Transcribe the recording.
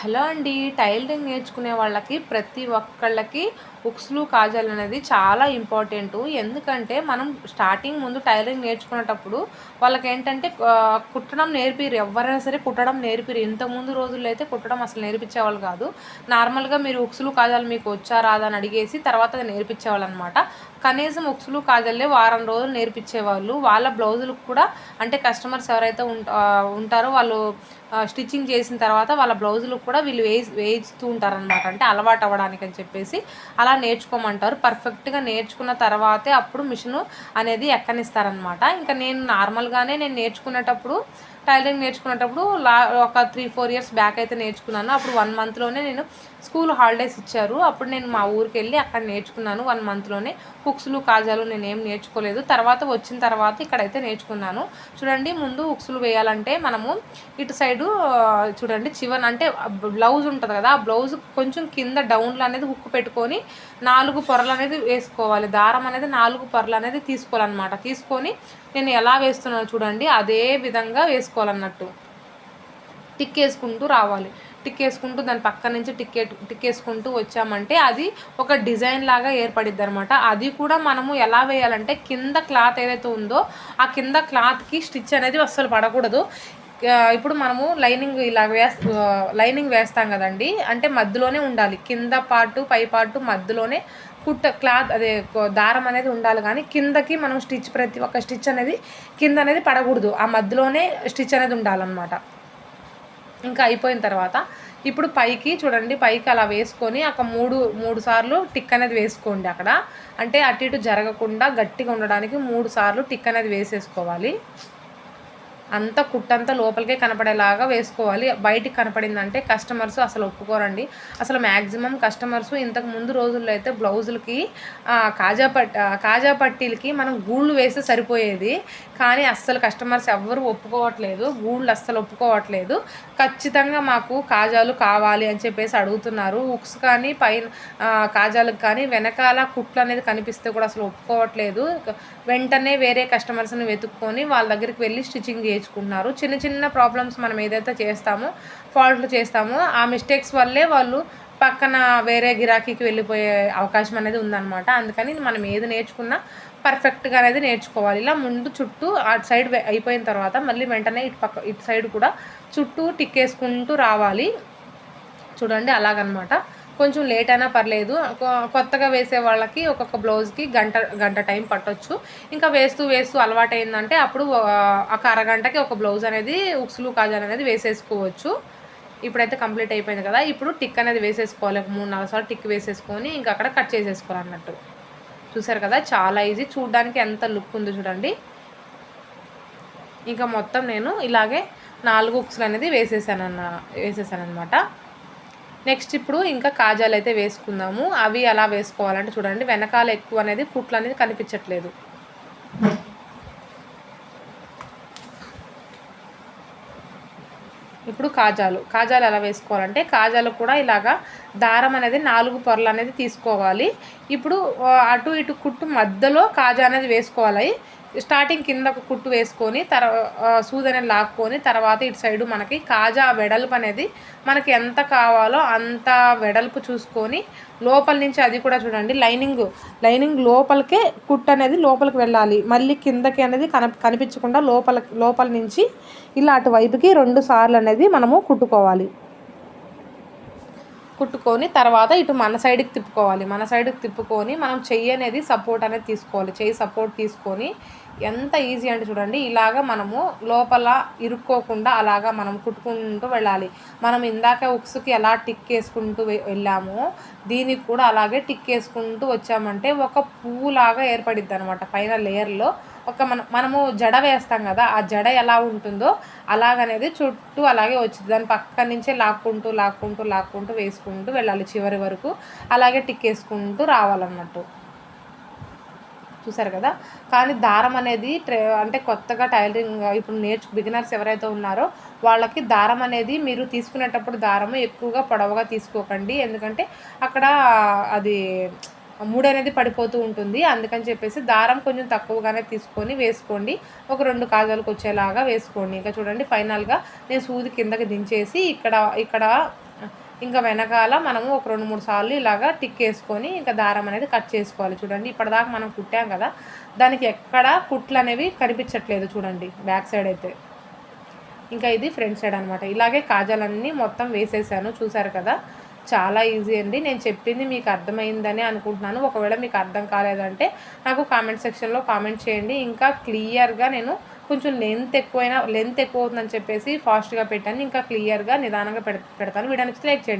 Hello అండి tailoring నేర్చుకునే వాళ్ళకి ప్రతి ఒక్కళ్ళకి ఉక్స్లు కాజాలు అనేది చాలా ఇంపార్టెంట్. ఎందుకంటే మనం స్టార్టింగ్ ముందు టైలరింగ్ నేర్చుకునేటప్పుడు వాళ్ళకి ఏంటంటే కుట్టడం నేర్పిరు. ఎవరైనా సరే కుట్టడం నేర్పిరు. ఇంతకుముందు రోజుల్లో అయితే కుట్టడం అసలు నేర్పించేవాళ్ళు కాదు. నార్మల్గా మీరు ఉక్సులు కాజాలు మీకు వచ్చా రాదా అని అడిగేసి తర్వాత అది నేర్పించేవాళ్ళు అనమాట కనీసం ఉక్సులు కాజల్లే వారం రోజులు నేర్పించేవాళ్ళు. వాళ్ళ బ్లౌజులకు కూడా అంటే కస్టమర్స్ ఎవరైతే ఉంటారో వాళ్ళు స్టిచ్చింగ్ చేసిన తర్వాత వాళ్ళ బ్లౌజులకు కూడా వీళ్ళు వేయి వేయిస్తూ ఉంటారనమాట అంటే అలవాటు అవ్వడానికి అని చెప్పేసి అలా నేర్చుకోమంటారు. పర్ఫెక్ట్గా నేర్చుకున్న తర్వాతే అప్పుడు మిషన్ అనేది ఎక్కనిస్తారనమాట ఇంకా నేను నార్మల్గానే నేను నేర్చుకునేటప్పుడు టైలరింగ్ నేర్చుకునేటప్పుడు లా ఒక త్రీ ఫోర్ ఇయర్స్ బ్యాక్ అయితే నేర్చుకున్నాను. అప్పుడు వన్ మంత్లోనే నేను స్కూల్ హాలిడేస్ ఇచ్చారు. అప్పుడు నేను మా ఊరికి వెళ్ళి అక్కడ నేర్చుకున్నాను వన్ మంత్లోనే. హుక్స్లు కాజాలు నేను ఏం నేర్చుకోలేదు. తర్వాత వచ్చిన తర్వాత ఇక్కడైతే నేర్చుకున్నాను. చూడండి ముందు హుక్స్లు వేయాలంటే మనము ఇటు సైడు చూడండి చివరి అంటే బ్లౌజ్ ఉంటుంది కదా ఆ బ్లౌజ్ కొంచెం కింద డౌన్లో అనేది హుక్ పెట్టుకొని నాలుగు పొరలు అనేది వేసుకోవాలి. దారం అనేది నాలుగు పొరలు అనేది తీసుకోవాలన్నమాట. తీసుకొని నేను ఎలా వేస్తున్నాను చూడండి. అదే విధంగా వేసుకోవాలన్నట్టు. టిక్ వేసుకుంటూ రావాలి. టిక్ వేసుకుంటూ దాని పక్క నుంచి టిక్కే టిక్ వేసుకుంటూ వచ్చామంటే అది ఒక డిజైన్ లాగా ఏర్పడిద్ది అనమాట అది కూడా మనము ఎలా వేయాలంటే కింద క్లాత్ ఏదైతే ఉందో ఆ కింద క్లాత్కి స్టిచ్ అనేది అస్సలు పడకూడదు. ఇప్పుడు మనము లైనింగ్ ఇలా వేస్ లైనింగ్ వేస్తాం కదండి. అంటే మధ్యలోనే ఉండాలి. కింద పార్టు పై పార్టు మధ్యలోనే కుట్ట క్లాత్ అదే దారం అనేది ఉండాలి కానీ కిందకి మనం స్టిచ్ ప్రతి ఒక్క స్టిచ్ అనేది కింద అనేది పడకూడదు. ఆ మధ్యలోనే స్టిచ్ అనేది ఉండాలన్నమాట. ఇంకా అయిపోయిన తర్వాత ఇప్పుడు పైకి చూడండి. పైకి అలా వేసుకొని ఒక మూడు మూడు సార్లు టిక్ అనేది వేసుకోండి అక్కడ. అంటే అటు ఇటు జరగకుండా గట్టిగా ఉండడానికి మూడు సార్లు టిక్ అనేది వేసేసుకోవాలి. అంతా కుట్టంతా లోపలికే కనపడేలాగా వేసుకోవాలి. బయటికి కనపడిందంటే కస్టమర్స్ అసలు ఒప్పుకోరండి. అసలు మ్యాక్సిమం కస్టమర్స్ ఇంతకు ముందు రోజుల్లో అయితే బ్లౌజులకి కాజా పట్ కాజా పట్టీలకి మనం గూళ్ళు వేస్తే సరిపోయేది. కానీ అస్సలు కస్టమర్స్ ఎవ్వరు ఒప్పుకోవట్లేదు. గూళ్ళు అస్సలు ఒప్పుకోవట్లేదు. ఖచ్చితంగా మాకు కాజాలు కావాలి అని చెప్పేసి అడుగుతున్నారు. ఉక్స్ కానీ పైన కాజాలకు కానీ వెనకాల కుట్లు అనేది కనిపిస్తే కూడా అసలు ఒప్పుకోవట్లేదు. వెంటనే వేరే కస్టమర్స్ని వెతుక్కొని వాళ్ళ దగ్గరికి వెళ్ళి స్టిచ్చింగ్ నేర్చుకుంటున్నారు. చిన్న చిన్న ప్రాబ్లమ్స్ మనం ఏదైతే చేస్తామో ఫాల్ట్లు చేస్తామో ఆ మిస్టేక్స్ వల్లే వాళ్ళు పక్కన వేరే గిరాకీకి వెళ్ళిపోయే అవకాశం అనేది ఉందన్నమాట. అందుకని మనం ఏది నేర్చుకున్నా పర్ఫెక్ట్గా అనేది నేర్చుకోవాలి. ఇలా ముందు చుట్టూ అటు సైడ్ అయిపోయిన తర్వాత మళ్ళీ వెంటనే ఇటు పక్క ఇటు సైడ్ కూడా చుట్టూ టిక్కేసుకుంటూ రావాలి. చూడండి అలాగనమాట. కొంచెం లేట్ అయినా పర్లేదు. కొత్తగా వేసే వాళ్ళకి ఒక్కొక్క బ్లౌజ్కి గంట గంట టైం పట్టొచ్చు. ఇంకా వేస్తూ వేస్తూ అలవాటు అయిందంటే అప్పుడు ఒక అరగంటకి ఒక బ్లౌజ్ అనేది ఉక్సులు కాజాలు అనేది వేసేసుకోవచ్చు. ఇప్పుడైతే కంప్లీట్ అయిపోయింది కదా. ఇప్పుడు టిక్ అనేది వేసేసుకోవాలి. మూడు నాలుగు సార్లు టిక్ వేసేసుకొని ఇంకా అక్కడ కట్ చేసేసుకోవాలి అన్నట్టు. చూసారు కదా? చాలా ఈజీ చూడడానికి ఎంత లుక్ ఉందో చూడండి. ఇంకా మొత్తం నేను ఇలాగే నాలుగు ఉక్సులు అనేది వేసేసాను అన్న వేసేసాను అనమాట నెక్స్ట్ ఇప్పుడు ఇంకా కాజాలు అయితే వేసుకుందాము. అవి ఎలా వేసుకోవాలంటే చూడండి వెనకాల ఎక్కువ అనేది కుట్లు అనేది కనిపించట్లేదు. ఇప్పుడు కాజాలు. కాజాలు ఎలా వేసుకోవాలంటే కాజాలు కూడా ఇలాగా దారం అనేది నాలుగు పొరలు అనేది తీసుకోవాలి. ఇప్పుడు అటు ఇటు కుట్టు మధ్యలో కాజా అనేది వేసుకోవాలి. స్టార్టింగ్ కింద ఒక కుట్టు వేసుకొని తర్వా సూది అనేది లాక్కొని తర్వాత ఇటు సైడు మనకి కాజా వెడల్పు అనేది మనకి ఎంత కావాలో అంత వెడల్పు చూసుకొని లోపల నుంచి అది కూడా చూడండి లైనింగ్ లైనింగ్ లోపలికే కుట్టు అనేది లోపలికి వెళ్ళాలి. మళ్ళీ కిందకి అనేది కన కనిపించకుండా లోపల లోపల నుంచి ఇలా అటువైపుకి రెండు సార్లు అనేది మనము కుట్టుకోవాలి. కుట్టుకొని తర్వాత ఇటు మన సైడ్కి తిప్పుకోవాలి. మన సైడ్కి తిప్పుకొని మనం చెయ్యి అనేది సపోర్ట్ అనేది తీసుకోవాలి. చెయ్యి సపోర్ట్ తీసుకొని ఎంత ఈజీ అంటే చూడండి ఇలాగ మనము లోపల ఇరుక్కోకుండా అలాగా మనం కుట్టుకుంటూ వెళ్ళాలి. మనం ఇందాక ఉక్స్కి ఎలా టిక్ వేసుకుంటూ వెళ్ళామో దీనికి కూడా అలాగే టిక్ వేసుకుంటూ వచ్చామంటే ఒక పువ్వులాగా ఏర్పడిద్ది అనమాట పైన లేయర్లో ఒక మన మనము జడ వేస్తాం కదా ఆ జడ ఎలా ఉంటుందో అలాగనేది చుట్టూ అలాగే వచ్చింది. దాని పక్క నుంచే లాక్కుంటూ లాక్కుంటూ లాక్కుంటూ వేసుకుంటూ వెళ్ళాలి చివరి వరకు. అలాగే టిక్ వేసుకుంటూ రావాలన్నట్టు. చూసారు కదా? కానీ దారం అనేది అంటే కొత్తగా టైలరింగ్ ఇప్పుడు నేర్చు బిగినర్స్ ఎవరైతే ఉన్నారో వాళ్ళకి దారం అనేది మీరు తీసుకునేటప్పుడు దారము ఎక్కువగా పొడవుగా తీసుకోకండి. ఎందుకంటే అక్కడ అది మూడు అనేది పడిపోతూ ఉంటుంది. అందుకని చెప్పేసి దారం కొంచెం తక్కువగానే తీసుకొని వేసుకోండి. ఒక రెండు కాజాలకు వచ్చేలాగా వేసుకోండి. ఇంకా చూడండి ఫైనల్గా నేను సూది కిందకి దించేసి ఇక్కడ ఇక్కడ ఇంకా వెనకాల మనము ఒక రెండు మూడు సార్లు ఇలాగా టిక్ వేసుకొని ఇంకా దారం అనేది కట్ చేసుకోవాలి. చూడండి ఇప్పటిదాకా మనం కుట్టాం కదా దానికి ఎక్కడ కుట్లు అనేవి కనిపించట్లేదు చూడండి బ్యాక్ సైడ్ అయితే. ఇంకా ఇది ఫ్రంట్ సైడ్ అనమాట ఇలాగే కాజాలన్నీ మొత్తం వేసేసాను చూసారు కదా. చాలా ఈజీ అండి. నేను చెప్పింది మీకు అర్థమైందని అనుకుంటున్నాను. ఒకవేళ మీకు అర్థం కాలేదంటే నాకు కామెంట్ సెక్షన్లో కామెంట్ చేయండి. ఇంకా క్లియర్గా నేను కొంచెం లెంత్ ఎక్కువైనా లెంత్ ఎక్కువ అవుతుందని చెప్పేసి ఫాస్ట్గా పెట్టాను ఇంకా క్లియర్గా నిదానంగా పెడతాను. వీడియో నచ్చితే లైక్ చేయండి.